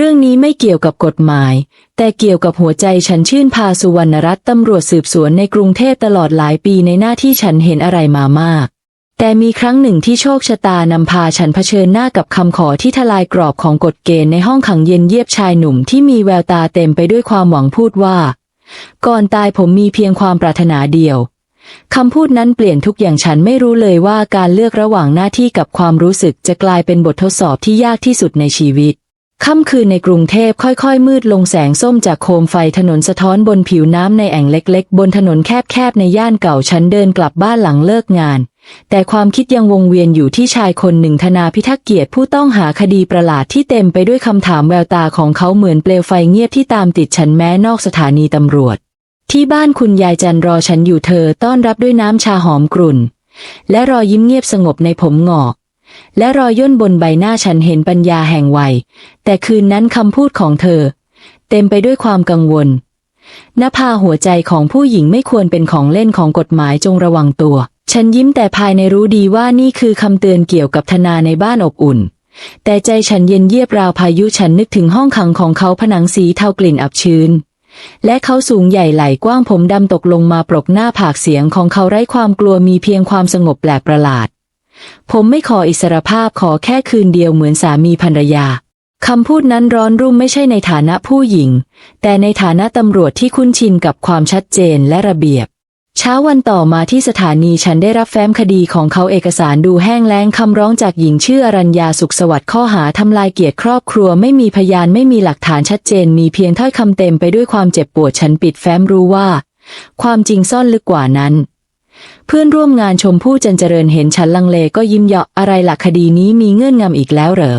เรื่องนี้ไม่เกี่ยวกับกฎหมาย แต่เกี่ยวกับหัวใจฉันชื่นพาสุวรรณรัตน์ตำรวจสืบสวนในกรุงเทพตลอดหลายปีในหน้าที่ฉันเห็นอะไรมามาก แต่มีครั้งหนึ่งที่โชคชะตานำพาฉันเผชิญหน้ากับคำขอที่ทลายกรอบของกฎเกณฑ์ในห้องขังเย็นเยียบชายหนุ่มที่มีแววตาเต็มไปด้วยความหวังพูดว่า ก่อนตายผมมีเพียงความปรารถนาเดียวคำพูดนั้นเปลี่ยนทุกอย่างฉันไม่รู้เลยว่าการเลือกระหว่างหน้าที่กับความรู้สึกจะกลายเป็นบททดสอบที่ยากที่สุดในชีวิต ค่ำคืนในกรุงเทพค่อยๆ มืดลงแสงส้มจากโคมไฟถนนสะท้อนบนผิวน้ำในแอ่งเล็กๆ บนถนนแคบๆ ในย่านเก่าฉันเดินกลับบ้านหลังเลิกงาน แต่ความคิดยังวงเวียนอยู่ที่ชายคนหนึ่งธนาพิทักษ์เกียรติผู้ต้องหาคดีประหลาดที่เต็มไปด้วยคำถามแววตาของเขาเหมือนเปลวไฟเงียบที่ตามติดฉันแม้นอกสถานีตำรวจ ที่บ้านคุณยายจันรอฉันอยู่เธอต้อนรับด้วยน้ำชาหอมกรุ่น และรอยยิ้มเงียบสงบในผมหงอก และรอยย่นบนใบหน้าฉันเห็นปัญญาแห่งวัย แต่คืนนั้นคำพูดของเธอ เต็มไปด้วยความกังวลนภาหัวใจของผู้หญิงไม่ควรเป็นของเล่นของกฎหมายจงระวังตัว ฉันยิ้มแต่ภายในรู้ดีว่านี่คือคำเตือนเกี่ยวกับธนาในบ้านอบอุ่น แต่ใจฉันเย็นเยียบราวพายุฉันนึกถึงห้องขังของเขาผนังสีเทากลิ่นอับชื้น และเขาสูงใหญ่ไหล่กว้างผมดำตกลงมาปรกหน้าผากเสียงของเขาไร้ความกลัวมีเพียงความสงบแปลกประหลาด ผมไม่ขออิสรภาพขอแค่คืนเดียวเหมือนสามีภรรยาคำพูดนั้นร้อนรุ่มไม่ใช่ในฐานะผู้หญิง แต่ในฐานะตำรวจที่คุ้นชินกับความชัดเจนและระเบียบ เช้าวันต่อมาที่สถานีฉันได้รับแฟ้มคดีของเขาเอกสารดูแห้งแล้งคำร้องจากหญิงชื่ออรัญญาสุขสวัสดิ์ข้อหาทำลายเกียรติครอบครัวไม่มีพยานไม่มีหลักฐานชัดเจน มีเพียงถ้อยคำเต็มไปด้วยความเจ็บปวดฉันปิดแฟ้มรู้ว่า ความจริงซ่อนลึกกว่านั้น เพื่อนร่วมงานชมพู่จันเจริญเห็นฉันลังเลก็ยิ้มเยาะอะไรหลักคดีนี้มีเงื่อนงำอีกแล้วเหรอ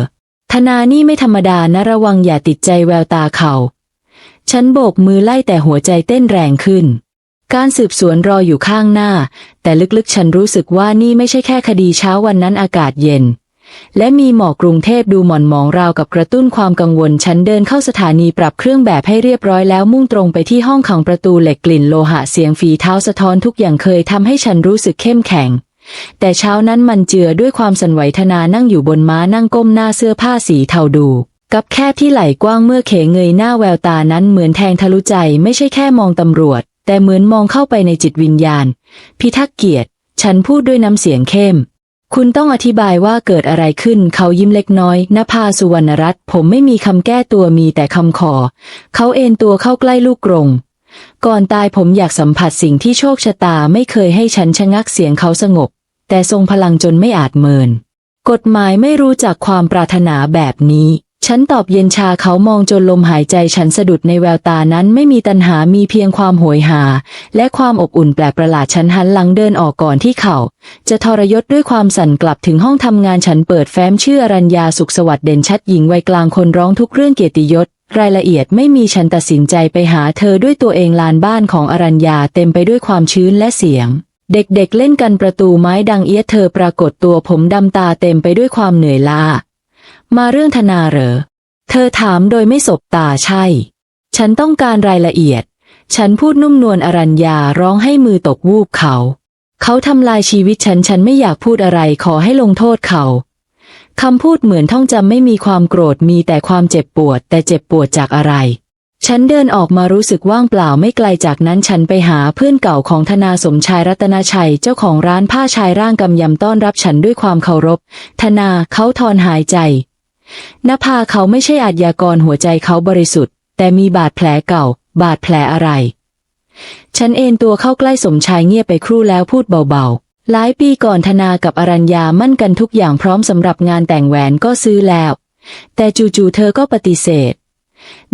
ธนานี่ไม่ธรรมดานะระวังอย่าติดใจแววตาเขาฉันโบกมือไล่แต่หัวใจเต้นแรงขึ้น การสืบสวนรออยู่ข้างหน้า แต่ลึกๆฉันรู้สึกว่านี่ไม่ใช่แค่คดีเช้าวันนั้นอากาศเย็น และมีหมอกกรุงเทพดูหม่อนหมองราวกับกระตุ้นความกังวลฉันเดินเข้าสถานีปรับเครื่องแบบให้เรียบร้อยแล้วมุ่งตรงไปที่ห้องขังประตูเหล็กกลิ่นโลหะเสียงฝีเท้าสะท้อนทุกอย่างเคยทำให้ฉันรู้สึกเข้มแข็ง แต่เช้านั้นมันเจือด้วยความสันไหวธนานั่งอยู่บนม้านั่งก้มหน้าเสื้อผ้าสีเทาดูกับแคบที่ไหล่กว้างเมื่อเขเงยหน้าแววตานั้นเหมือนแทงทะลุใจไม่ใช่แค่มองตำรวจ แต่เหมือนมองเข้าไปในจิตวิญญาณ พิทักษ์เกียรติ ฉันพูดด้วยน้ำเสียงเข้ม คุณต้องอธิบายว่าเกิดอะไรขึ้น เขายิ้มเล็กน้อยนภาสุวรรณรัตน์ผมไม่มีคำแก้ตัวมีแต่คำขอ เขาเอนตัวเข้าใกล้ลูกกรง ก่อนตายผมอยากสัมผัสสิ่งที่โชคชะตาไม่เคยให้ฉันชะงักเสียงเขาสงบ แต่ทรงพลังจนไม่อาจเมิน กฎหมายไม่รู้จักความปรารถนาแบบนี้ ฉันตอบเย็นชาเขามองจนลมหายใจฉันสะดุดในแววตานั้นไม่มีตัณหามีเพียงความโหยหา และความอบอุ่นแปลกประหลาดฉันหันหลังเดินออกก่อนที่เขา จะทรยศด้วยความสั่นกลับถึงห้องทำงานฉันเปิดแฟ้มชื่ออรัญญาสุขสวัสดิ์เด่นชัดหญิงวัยกลางคนร้องทุกเรื่องเกียรติยศรายละเอียดไม่มีฉันตัดสินใจไปหาเธอด้วยตัวเองลานบ้านของอรัญญาเต็มไปด้วยความชื้นและเสียง เด็กๆเล่นกันประตูไม้ดังเอียดเธอปรากฏตัวผมดำตาเต็มไปด้วยความเหนื่อยล้า มาเรื่องธนาเหรอ เธอถามโดยไม่สบตาใช่ ฉันต้องการรายละเอียด ฉันพูดนุ่มนวลอรัญญาร้องให้มือตกวูบเขา เขาทำลายชีวิตฉันฉันไม่อยากพูดอะไรขอให้ลงโทษเขาคำพูดเหมือนท่องจำไม่มีความโกรธมีแต่ความเจ็บปวด แต่เจ็บปวดจากอะไร ฉันเดินออกมารู้สึกว่างเปล่าไม่ไกลจากนั้นฉันไปหาเพื่อนเก่าของธนาสมชายรัตนชัยเจ้าของร้านผ้าชายร่างกำยำต้อนรับฉันด้วยความเคารพ ธนาเขาทอนหายใจ นภาเขาไม่ใช่อาชญากรหัวใจเขาบริสุทธิ์ แต่มีบาดแผลเก่า บาดแผลอะไร ฉันเอนตัวเข้าใกล้สมชายเงียบไปครู่แล้วพูดเบาๆ หลายปีก่อนธนากับอรัญญามั่นกันทุกอย่างพร้อมสำหรับงานแต่งแหวนก็ซื้อแล้ว แต่จู่ๆเธอก็ปฏิเสธ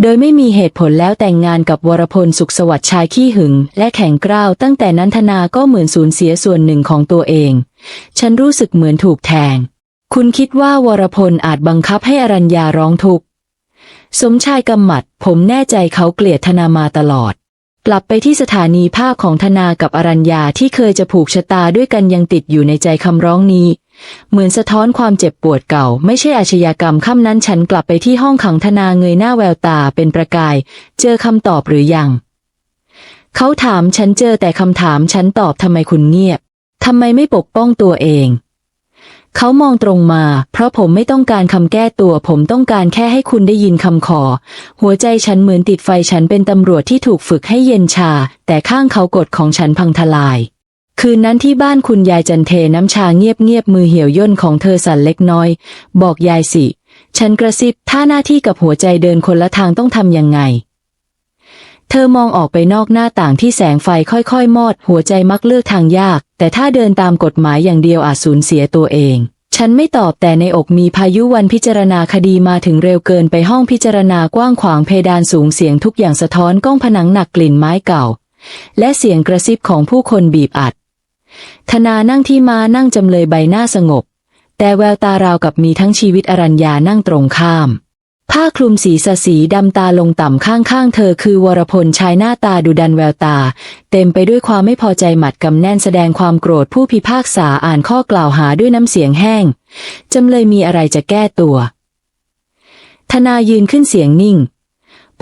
โดยไม่มีเหตุผลแล้วแต่งงานกับวรพลสุขสวัสดิ์ชายขี้หึง และแข็งกร้าวตั้งแต่นั้นธนาก็เหมือนสูญเสียส่วนหนึ่งของตัวเอง ฉันรู้สึกเหมือนถูกแทง คุณคิดว่าวรพลอาจบังคับให้อรัญญาร้องทุกข์ สมชายกำหมัด ผมแน่ใจเขาเกลียดธนามาตลอด กลับไปที่สถานีภาพของธนากับอรัญญาที่เคยจะผูกชะตาด้วยกันยังติดอยู่ในใจคำร้องนี้ เหมือนสะท้อนความเจ็บปวดเก่า ไม่ใช่อาชญากรรมค่ำนั้นฉันกลับไปที่ห้องขังธนาเงยหน้าแววตาเป็นประกาย เจอคำตอบหรือยัง เขาถามฉันเจอแต่คำถามฉันตอบทำไมคุณเงียบทำไมไม่ปกป้องตัวเอง เขามองตรงมา เพราะผมไม่ต้องการคำแก้ตัว ผมต้องการแค่ให้คุณได้ยินคำขอ หัวใจฉันเหมือนติดไฟฉันเป็นตำรวจที่ถูกฝึกให้เย็นชา แต่ข้างเขากฎของฉันพังทลาย คืนนั้นที่บ้านคุณยายจันเทน้ำชาเงียบเงียบมือเหี่ยวย่นของเธอสั่นเล็กน้อย บอกยายสิ ฉันกระซิบถ้าหน้าที่กับหัวใจเดินคนละทางต้องทำยังไง เธอมองออกไปนอกหน้าต่างที่แสงไฟค่อยๆ มอด หัวใจมักเลือกทางยาก แต่ถ้าเดินตามกฎหมายอย่างเดียวอาจสูญเสียตัวเอง ฉันไม่ตอบแต่ในอกมีพายุวันพิจารณาคดีมาถึงเร็วเกินไปห้องพิจารณากว้างขวางเพดานสูงเสียงทุกอย่างสะท้อนก้องผนังหนักกลิ่นไม้เก่า และเสียงกระซิบของผู้คนบีบอัด ธนานั่งที่มานั่งจำเลยใบหน้าสงบ แต่แววตาราวกับมีทั้งชีวิตอรัญญานั่งตรงข้าม ผ้าคลุมสีสสีดำตาลงต่ำข้างๆ เธอคือวรพลชายหน้าตาดุดันแววตา เต็มไปด้วยความไม่พอใจหมัดกำแน่นแสดงความโกรธผู้พิพากษาอ่านข้อกล่าวหาด้วยน้ำเสียงแห้ง จำเลยมีอะไรจะแก้ตัว ธนายืนขึ้นเสียงนิ่ง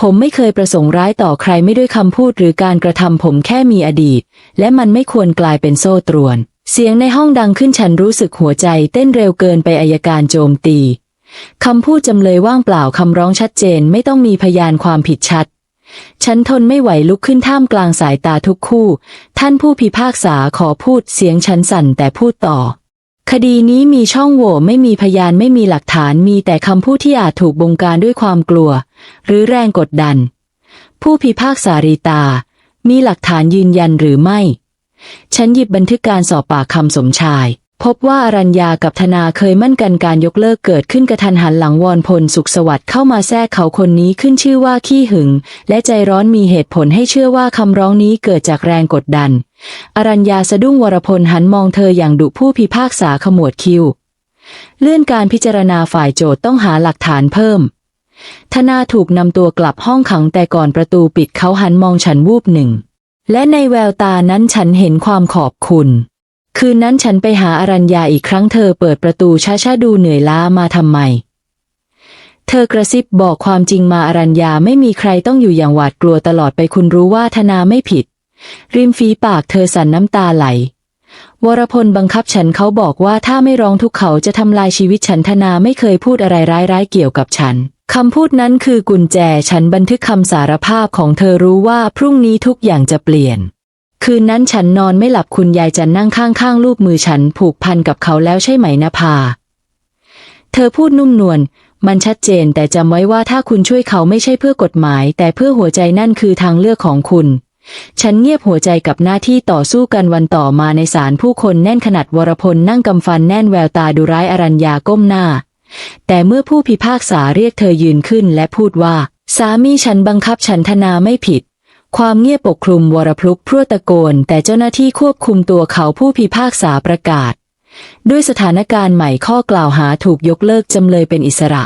ผมไม่เคยประสงค์ร้ายต่อใครไม่ด้วยคำพูดหรือการกระทำผมแค่มีอดีต และมันไม่ควรกลายเป็นโซ่ตรวน เสียงในห้องดังขึ้นฉันรู้สึกหัวใจเต้นเร็วเกินไปอายการโจมตี คำพูดจำเลยว่างเปล่าคำร้องชัดเจนไม่ต้องมีพยานความผิดชัด ฉันทนไม่ไหวลุกขึ้นท่ามกลางสายตาทุกคู่ ท่านผู้พิพากษาขอพูดเสียงฉันสั่นแต่พูดต่อ คดีนี้มีช่องโหว่ไม่มีพยานไม่มีหลักฐานมีแต่คำพูดที่อาจถูกบงการด้วยความกลัว หรือแรงกดดัน ผู้พิพากษารีตา มีหลักฐานยืนยันหรือไม่ ฉันหยิบบันทึกการสอบปากคำสมชาย พบว่าอรัญญากับธนาเคยมั่นกันการยกเลิกเกิดขึ้นกระทันหันหลังวอนพลสุขสวัสดิ์เข้ามาแทรกเขาคนนี้ขึ้นชื่อว่าขี้หึง และใจร้อนมีเหตุผลให้เชื่อว่าคำร้องนี้เกิดจากแรงกดดัน อรัญญาสะดุ้งวรพลหันมองเธออย่างดุผู้พิพากษาขมวดคิ้วเลื่อนการพิจารณาฝ่ายโจทย์ต้องหาหลักฐานเพิ่ม ธนาถูกนำตัวกลับห้องขังแต่ก่อนประตูปิดเขาหันมองฉันวูบหนึ่ง และในแววตานั้นฉันเห็นความขอบคุณ คืนนั้นฉันไปหาอรัญญาอีกครั้งเธอเปิดประตูช้าๆดูเหนื่อยล้ามาทำไม เธอกระซิบบอกความจริงมาอรัญญาไม่มีใครต้องอยู่อย่างหวาดกลัวตลอดไปคุณรู้ว่าธนาไม่ผิด ริมฝีปากเธอสั่นน้ำตาไหล วรพลบังคับฉันเขาบอกว่าถ้าไม่ร้องทุกเขาจะทำลายชีวิตฉันธนาไม่เคยพูดอะไรร้ายๆเกี่ยวกับฉันคำพูดนั้นคือกุญแจฉันบันทึกคำสารภาพของเธอรู้ว่าพรุ่งนี้ทุกอย่างจะเปลี่ยน คืนนั้นฉันนอนไม่หลับคุณยายจันนั่งข้างๆลูกมือฉันผูกพันกับเขาแล้วใช่ไหมนภา เธอพูดนุ่มนวลมันชัดเจนแต่จำไว้ว่าถ้าคุณช่วยเขาไม่ใช่เพื่อกฎหมาย แต่เพื่อหัวใจนั่นคือทางเลือกของคุณ ฉันเงียบหัวใจกับหน้าที่ต่อสู้กันวันต่อมาในศาลผู้คนแน่นขนาดวรพลนั่งกำฟันแน่นแววตาดูร้ายอรัญญาก้มหน้า แต่เมื่อผู้พิพากษาเรียกเธอยืนขึ้นและพูดว่า สามีฉันบังคับฉันธนาไม่ผิด ความเงียบปกคลุมวรพลุกพรวดตะโกน แต่เจ้าหน้าที่ควบคุมตัวเขาผู้พิพากษาประกาศ ด้วยสถานการณ์ใหม่ข้อกล่าวหาถูกยกเลิกจำเลยเป็นอิสระ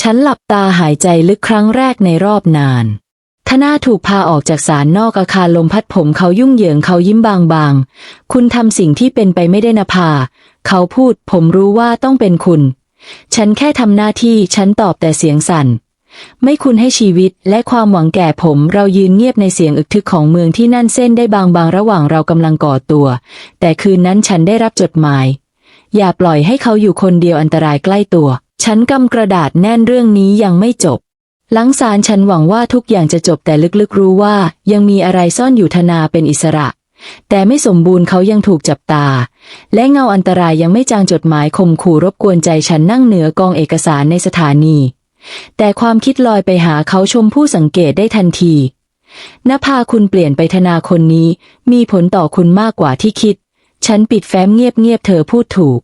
ฉันหลับตาหายใจลึกครั้งแรกในรอบนานทนาถูกพาออกจากศาลนอกอาคารลมพัดผมเขายุ่งเหยิงเขายิ้มบางๆ คุณทำสิ่งที่เป็นไปไม่ได้นะพาเขาพูดผมรู้ว่าต้องเป็นคุณ ฉันแค่ทำหน้าที่ฉันตอบแต่เสียงสั่น ไม่คุณให้ชีวิตและความหวังแก่ผมเรายืนเงียบในเสียงอึกทึกของเมืองที่นั่นเส้นได้บางๆ ระหว่างเรากำลังก่อตัว แต่คืนนั้นฉันได้รับจดหมาย อย่าปล่อยให้เขาอยู่คนเดียวอันตรายใกล้ตัว ฉันกำกระดาษแน่นเรื่องนี้ยังไม่จบ หลังศาลฉันหวังว่าทุกอย่างจะจบแต่ลึกๆรู้ว่า ยังมีอะไรซ่อนอยู่ธนาเป็นอิสระ แต่ไม่สมบูรณ์เขายังถูกจับตา และเงาอันตรายยังไม่จางจดหมายข่มขู่รบกวนใจฉันนั่งเหนือกองเอกสารในสถานี แต่ความคิดลอยไปหาเขาชมผู้สังเกตได้ทันทีนภาคุณเปลี่ยนไปธนาคนนี้ มีผลต่อคุณมากกว่าที่คิด ฉันปิดแฟ้มเงียบๆเธอพูดถูก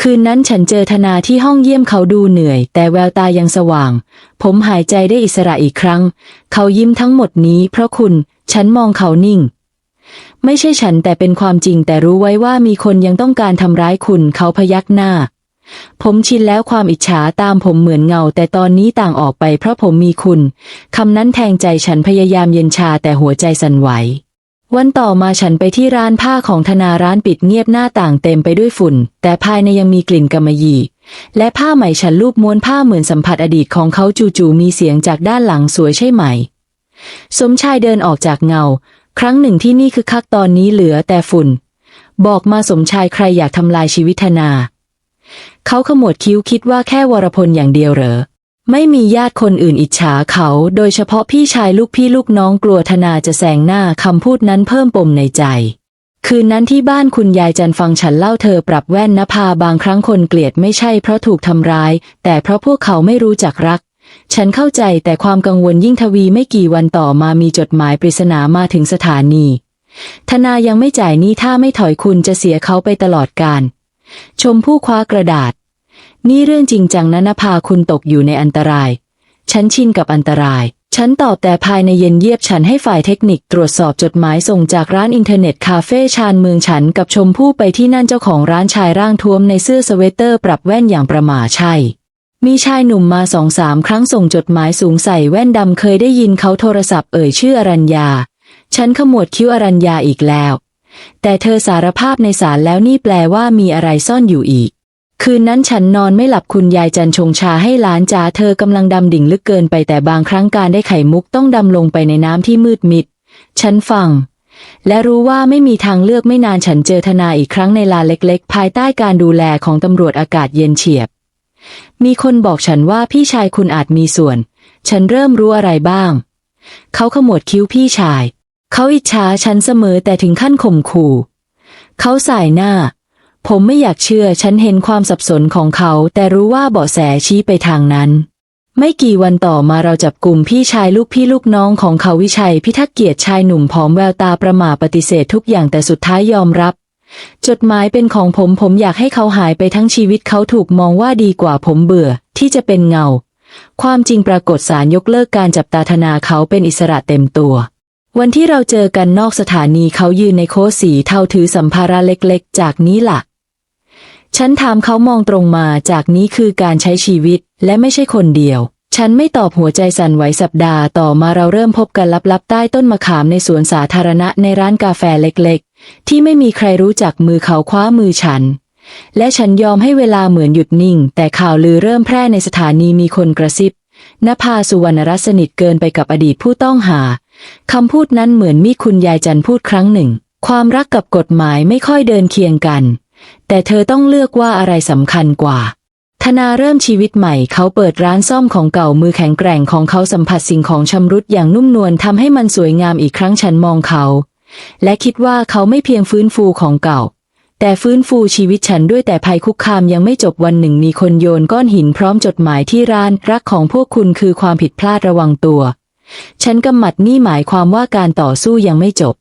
คืนนั้นฉันเจอธนาที่ห้องเยี่ยมเขาดูเหนื่อย แต่แววตายังสว่าง ผมหายใจได้อิสระอีกครั้ง เขายิ้มทั้งหมดนี้ เพราะคุณ ฉันมองเขานิ่ง ไม่ใช่ฉันแต่เป็นความจริงแต่รู้ไว้ว่ามีคนยังต้องการทำร้ายคุณเขาพยักหน้า ผมชินแล้วความอิจฉาตามผมเหมือนเงา แต่ตอนนี้ต่างออกไปเพราะผมมีคุณ คำนั้นแทงใจฉันพยายามเย็นชาแต่หัวใจสั่นไหว วันต่อมาฉันไปที่ร้านผ้าของธนาร้านปิดเงียบหน้าต่างเต็มไปด้วยฝุ่น แต่ภายในยังมีกลิ่นกำมะหยี่ และผ้าไหมฉันรูปม้วนผ้าเหมือนสัมผัสอดีตของเขาจู่ๆมีเสียงจากด้านหลังสวยใช่ไหม สมชายเดินออกจากเงา ครั้งหนึ่งที่นี่คือคักตอนนี้เหลือแต่ฝุ่น บอกมาสมชายใครอยากทำลายชีวิตธนา เขาขมวดคิ้วคิดว่าแค่วรพลอย่างเดียวเหรอ ไม่มีญาติคนอื่นอิจฉาเขา โดยเฉพาะพี่ชายลูกพี่ลูกน้องกลัวธนาจะแซงหน้าคำพูดนั้นเพิ่มปมในใจ คืนนั้นที่บ้านคุณยายจันฟังฉันเล่าเธอปรับแว่นนภาบางครั้งคนเกลียดไม่ใช่เพราะถูกทำร้าย แต่เพราะพวกเขาไม่รู้จักรักฉันเข้าใจแต่ความกังวลยิ่งทวีไม่กี่วันต่อมามีจดหมายปริศนามาถึงสถานี ธนายังไม่จ่ายหนี้ถ้าไม่ถอยคุณจะเสียเขาไปตลอดกาล ชมพู่คว้ากระดาษ นี่เรื่องจริงจังนะนภาคุณตกอยู่ในอันตราย ฉันชินกับอันตราย ฉันตอบแต่ภายในเย็นเยียบฉันให้ฝ่ายเทคนิคตรวจสอบจดหมายส่งจากร้านอินเทอร์เน็ตคาเฟ่ชานเมืองฉันกับชมพู่ไปที่นั่นเจ้าของร้านชายร่างท้วมในเสื้อสเวตเตอร์ปรับแว่นอย่างประหม่าใช่มีชายหนุ่มมาสองสามครั้งส่งจดหมายสูงใส่แว่นดำเคยได้ยินเขาโทรศัพท์เอ่ยชื่ออรัญญา ฉันขมวดคิ้วอรัญญาอีกแล้ว แต่เธอสารภาพในศาลแล้วนี่แปลว่ามีอะไรซ่อนอยู่อีก คืนนั้นฉันนอนไม่หลับคุณยายจันชงชาให้หลานจ๋าเธอกำลังดำดิ่งลึกเกินไปแต่บางครั้งการได้ไข่มุกต้องดำลงไปในน้ำที่มืดมิด ฉันฟัง และรู้ว่าไม่มีทางเลือกไม่นานฉันเจอธนาอีกครั้งในลานเล็กๆ ภายใต้การดูแลของตำรวจอากาศเย็นเฉียบ มีคนบอกฉันว่าพี่ชายคุณอาจมีส่วน ฉันเริ่มรู้อะไรบ้าง เขาขมวดคิ้วพี่ชาย เขาอิจฉาฉันเสมอแต่ถึงขั้นข่มขู่ เขาสายหน้า ผมไม่อยากเชื่อฉันเห็นความสับสนของเขา แต่รู้ว่าเบาะแสชี้ไปทางนั้น ไม่กี่วันต่อมาเราจับกลุ่มพี่ชายลูกพี่ลูกน้องของเขาวิชัยพิทักษ์เกียรติชายหนุ่มผอมแววตาประหม่าปฏิเสธทุกอย่างแต่สุดท้ายยอมรับ จดหมายเป็นของผมผมอยากให้เขาหายไปทั้งชีวิตเขาถูกมองว่าดีกว่าผมเบื่อ ที่จะเป็นเงา ความจริงปรากฏศาลยกเลิกการจับตาธนาเขาเป็นอิสระเต็มตัว วันที่เราเจอกันนอกสถานีเขายืนในโค้สีเทาถือสัมภาระเล็กๆ จากนี้ล่ะ ฉันถามเขามองตรงมาจากนี้คือการใช้ชีวิตและไม่ใช่คนเดียว ฉันไม่ตอบหัวใจสั่นไหวสัปดาห์ต่อมาเราเริ่มพบกันลับๆ ใต้ต้นมะขามในสวนสาธารณะในร้านกาแฟเล็กๆ ที่ไม่มีใครรู้จักมือเขาคว้ามือฉัน และฉันยอมให้เวลาเหมือนหยุดนิ่ง แต่ข่าวลือเริ่มแพร่ในสถานีมีคนกระซิบนภาสุวรรณรัตน์สนิทเกินไปกับอดีตผู้ต้องหา คำพูดนั้นเหมือนมีคุณยายจันพูดครั้งหนึ่ง ความรักกับกฎหมายไม่ค่อยเดินเคียงกัน แต่เธอต้องเลือกว่าอะไรสำคัญกว่า ธนาเริ่มชีวิตใหม่เขาเปิดร้านซ่อมของเก่ามือแข็งแกร่งของเขาสัมผัสสิ่งของชำรุดอย่างนุ่มนวลทำให้มันสวยงามอีกครั้งฉันมองเขา และคิดว่าเขาไม่เพียงฟื้นฟูของเก่าแต่ฟื้นฟูชีวิตฉันด้วยแต่ภัยคุกคามยังไม่จบวันหนึ่งมีคนโยนก้อนหินพร้อมจดหมายที่ร้านรักของพวกคุณคือความผิดพลาดระวังตัว ฉันกำหมัดนี่หมายความว่าการต่อสู้ยังไม่จบ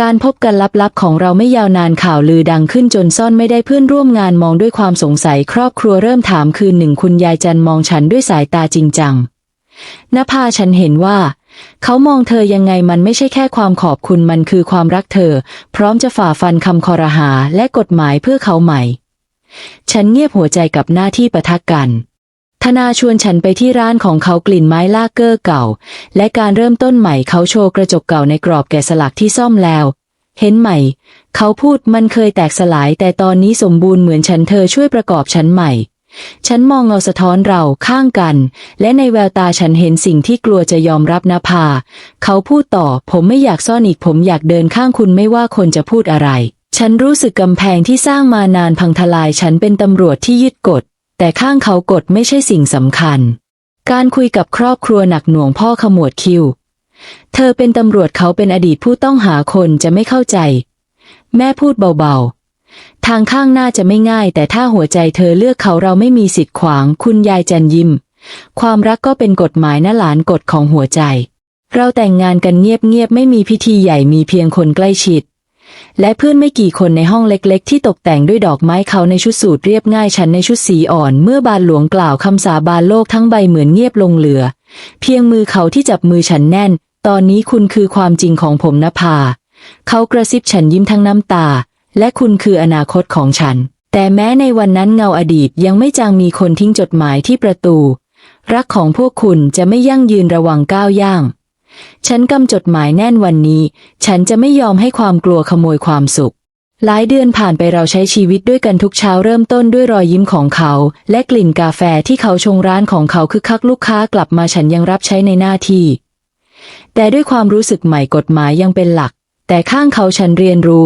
การพบกันลับๆของเราไม่ยาวนานข่าวลือดังขึ้นจนซ่อนไม่ได้เพื่อนร่วมงานมองด้วยความสงสัยครอบครัวเริ่มถามคืนหนึ่งคุณยายจันมองฉันด้วยสายตาจริงจังนภาฉันเห็นว่า เขามองเธอยังไงมันไม่ใช่แค่ความขอบคุณมันคือความรักเธอ พร้อมจะฝ่าฟันคำคอรหาและกฎหมายเพื่อเขาใหม่ ฉันเงียบหัวใจกับหน้าที่ประทะกัน ธนาชวนฉันไปที่ร้านของเขากลิ่นไม้ลากเกอร์เก่า และการเริ่มต้นใหม่เขาโชว์กระจกเก่าในกรอบแกะสลักที่ซ่อมแล้ว เห็นไหม เขาพูดมันเคยแตกสลายแต่ตอนนี้สมบูรณ์เหมือนฉันเธอช่วยประกอบฉันใหม่ ฉันมองเงาสะท้อนเราข้างกัน และในแววตาฉันเห็นสิ่งที่กลัวจะยอมรับนภา เขาพูดต่อ ผมไม่อยากซ่อนอีกผมอยากเดินข้างคุณไม่ว่าคนจะพูดอะไร ฉันรู้สึกกำแพงที่สร้างมานานพังทลายฉันเป็นตำรวจที่ยึดกฎ แต่ข้างเขากฎไม่ใช่สิ่งสำคัญ การคุยกับครอบครัวหนักหน่วงพ่อขมวดคิ้วเธอเป็นตำรวจเขาเป็นอดีตผู้ต้องหาคนจะไม่เข้าใจ แม่พูดเบาๆ ทางข้างหน้าจะไม่ง่าย แต่ถ้าหัวใจเธอเลือกเขาเราไม่มีสิทธิ์ขวาง คุณยายจันยิ้ม ความรักก็เป็นกฎหมายนะหลานกฎของหัวใจ เราแต่งงานกันเงียบๆไม่มีพิธีใหญ่มีเพียงคนใกล้ชิด และเพื่อนไม่กี่คนในห้องเล็กๆ ที่ตกแต่งด้วยดอกไม้เขาในชุดสูทเรียบง่ายฉันในชุดสีอ่อน เมื่อบานหลวงกล่าวคำสาบานโลกทั้งใบเหมือนเงียบลงเหลือ เพียงมือเขาที่จับมือฉันแน่น ตอนนี้คุณคือความจริงของผมนภาเขากระซิบฉันยิ้มทั้งน้ำตา และคุณคืออนาคตของฉัน แต่แม้ในวันนั้นเงาอดีตยังไม่จางมีคนทิ้งจดหมายที่ประตู รักของพวกคุณจะไม่ยั่งยืนระวังก้าวย่าง ฉันกำจดหมายแน่นวันนี้ ฉันจะไม่ยอมให้ความกลัวขโมยความสุข หลายเดือนผ่านไปเราใช้ชีวิตด้วยกันทุกเช้าเริ่มต้นด้วยรอยยิ้มของเขา และกลิ่นกาแฟที่เขาชงร้านของเขาคึกคักลูกค้ากลับมาฉันยังรับใช้ในหน้าที่ แต่ด้วยความรู้สึกใหม่กฎหมายยังเป็นหลัก แต่ข้างเขาฉันเรียนรู้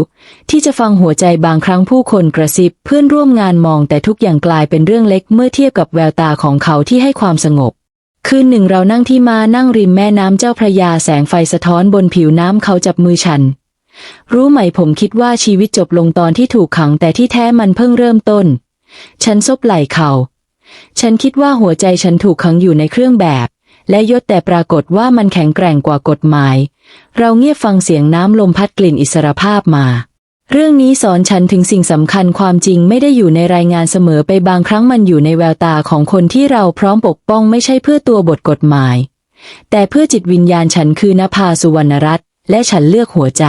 ที่จะฟังหัวใจบางครั้งผู้คนกระซิบ เพื่อนร่วมงานมองแต่ทุกอย่างกลายเป็นเรื่องเล็กเมื่อเทียบกับแววตาของเขาที่ให้ความสงบ คืนหนึ่งเรานั่งที่มานั่งริมแม่น้ำเจ้าพระยาแสงไฟสะท้อนบนผิวน้ำเขาจับมือฉัน รู้ไหมผมคิดว่าชีวิตจบลงตอนที่ถูกขังแต่ที่แท้มันเพิ่งเริ่มต้น ฉันซบไหล่เขา ฉันคิดว่าหัวใจฉันถูกขังอยู่ในเครื่องแบบ และยศแต่ปรากฏว่ามันแข็งแกร่งกว่ากฎหมาย เราเงียบฟังเสียงน้ำลมพัดกลิ่นอิสรภาพมา เรื่องนี้สอนฉันถึงสิ่งสำคัญความจริงไม่ได้อยู่ในรายงานเสมอไปบางครั้งมันอยู่ในแววตาของคนที่เราพร้อมปกป้องไม่ใช่เพื่อตัวบทกฎหมาย แต่เพื่อจิตวิญญาณฉันคือนภาสุวรรณรัตน์และฉันเลือกหัวใจ